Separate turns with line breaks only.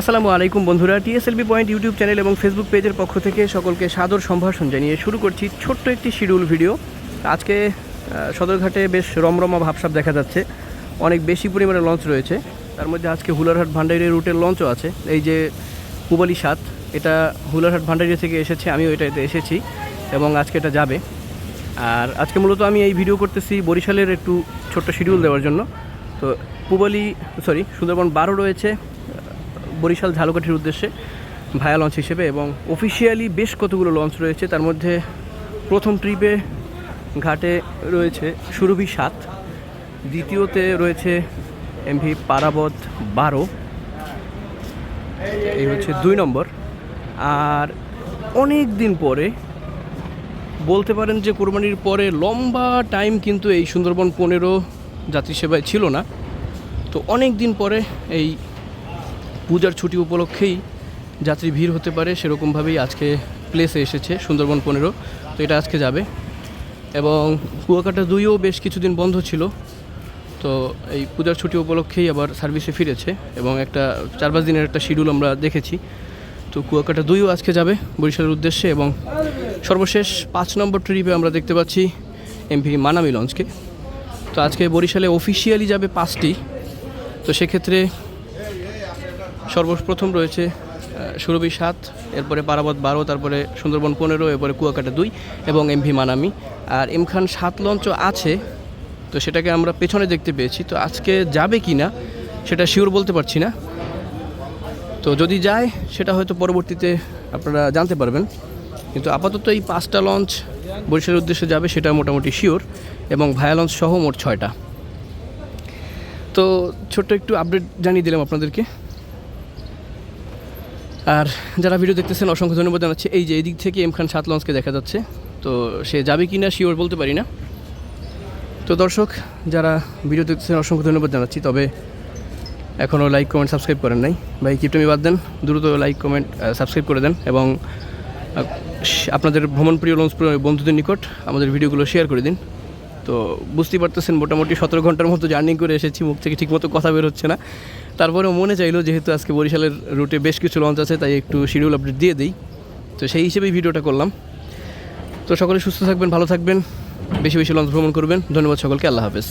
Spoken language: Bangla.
আসসালামু আলাইকুম বন্ধুরা, টিএসএলবি পয়েন্ট ইউটিউব চ্যানেল এবং ফেসবুক পেজের পক্ষ থেকে সকলকে সাদর সম্ভাষণ জানিয়ে শুরু করছি ছোট্ট একটি শিডিউল ভিডিও। আজকে সদরঘাটে বেশ রমরমা ভাবসাব দেখা যাচ্ছে। অনেক বেশি পরিমাণে লঞ্চ রয়েছে। তার মধ্যে আজকে হুলারহাট ভান্ডারি রুটের লঞ্চও আছে। এই যে পুবালি সাত, এটা হুলারহাট ভান্ডারি থেকে এসেছে, আমিও এটাতে এসেছি এবং আজকে এটা যাবে। আর আজকে মূলত আমি এই ভিডিও করতেছি বরিশালের একটু ছোট্ট শিডিউল দেওয়ার জন্য। তো পুবালি সরি সুন্দরবন বারো রয়েছে বরিশাল ঝালকাঠির উদ্দেশ্যে ভায়া লঞ্চ হিসেবে এবং অফিসিয়ালি বেশ কতগুলো লঞ্চ রয়েছে। তার মধ্যে প্রথম ট্রিপে ঘাটে রয়েছে সুরভি সাত, দ্বিতীয়তে রয়েছে এমভি পারাবত বারো, এই হচ্ছে দুই নম্বর। আর অনেক দিন পরে বলতে পারেন যে কোরবানির পরে লম্বা টাইম কিন্তু এই সুন্দরবন পনেরো যাত্রী সেবায় ছিল না। তো অনেক দিন পরে এই পূজার ছুটি উপলক্ষেই যাত্রী ভিড় হতে পারে, সেরকমভাবেই আজকে প্লেসে এসেছে সুন্দরবন পনেরো। তো এটা আজকে যাবে। এবং কুয়াকাটা দুইও বেশ কিছুদিন বন্ধ ছিল। তো এই পূজার ছুটি উপলক্ষেই আবার সার্ভিসে ফিরেছে এবং একটা চার পাঁচ দিনের একটা শিডিউল আমরা দেখেছি। তো কুয়াকাটা দুইও আজকে যাবে বরিশালের উদ্দেশ্যে এবং সর্বশেষ পাঁচ নম্বর ট্রিপে আমরা দেখতে পাচ্ছি এমভি মানামি লঞ্চকে। তো আজকে বরিশালে অফিসিয়ালি যাবে পাঁচটি। তো সেক্ষেত্রে সর্বপ্রথম রয়েছে সুরভি সাত, এরপরে পারাবত বারো, তারপরে সুন্দরবন পনেরো, এরপরে কুয়াকাটা দুই এবং এমভি মানামি। আর এম খান সাত লঞ্চও আছে, তো সেটাকে আমরা পেছনে দেখতে পেয়েছি, তো আজকে যাবে কি না সেটা শিওর বলতে পারছি না। তো যদি যায়, সেটা হয়তো পরবর্তীতে আপনারা জানতে পারবেন। কিন্তু আপাতত এই পাঁচটা লঞ্চ বরিশালের উদ্দেশ্যে যাবে সেটা মোটামুটি শিওর এবং ভায়া লঞ্চ সহ মোট ছয়টা। তো ছোট্ট একটু আপডেট জানিয়ে দিলাম আপনাদেরকে। আর যারা ভিডিও দেখতেছেন, অসংখ্য ধন্যবাদ জানাচ্ছি। এই যে এই দিক থেকে এম খান সাত লঞ্চকে দেখা যাচ্ছে। তো সে যাবে কি না শিওর বলতে পারি না। তো দর্শক, যারা ভিডিও দেখতেছেন, অসংখ্য ধন্যবাদ জানাচ্ছি। তবে এখনও লাইক কমেন্ট সাবস্ক্রাইব করেন নাই। ভাই কিপটামি বাদ দেন। দ্রুত লাইক কমেন্ট সাবস্ক্রাইব করে দেন এবং আপনাদের ভ্রমণপ্রিয় লঞ্চ বন্ধুদের নিকট আমাদের ভিডিওগুলো শেয়ার করে দিন। তো বুঝতেই পারতেছেন, মোটামুটি সতেরো ঘণ্টার মতো জার্নি করে এসেছি, মুখ থেকে ঠিকমতো কথা বের হচ্ছে না। তারপরেও মনে চাইলো যেহেতু আজকে বরিশালের রুটে বেশ কিছু লঞ্চ আছে, তাই একটু শিডিউল আপডেট দিয়ে দিই। তো সেই হিসেবেই ভিডিওটা করলাম। তো সকলে সুস্থ থাকবেন, ভালো থাকবেন, বেশি বেশি লঞ্চ ভ্রমণ করবেন। ধন্যবাদ সকলকে, আল্লাহ হাফেজ।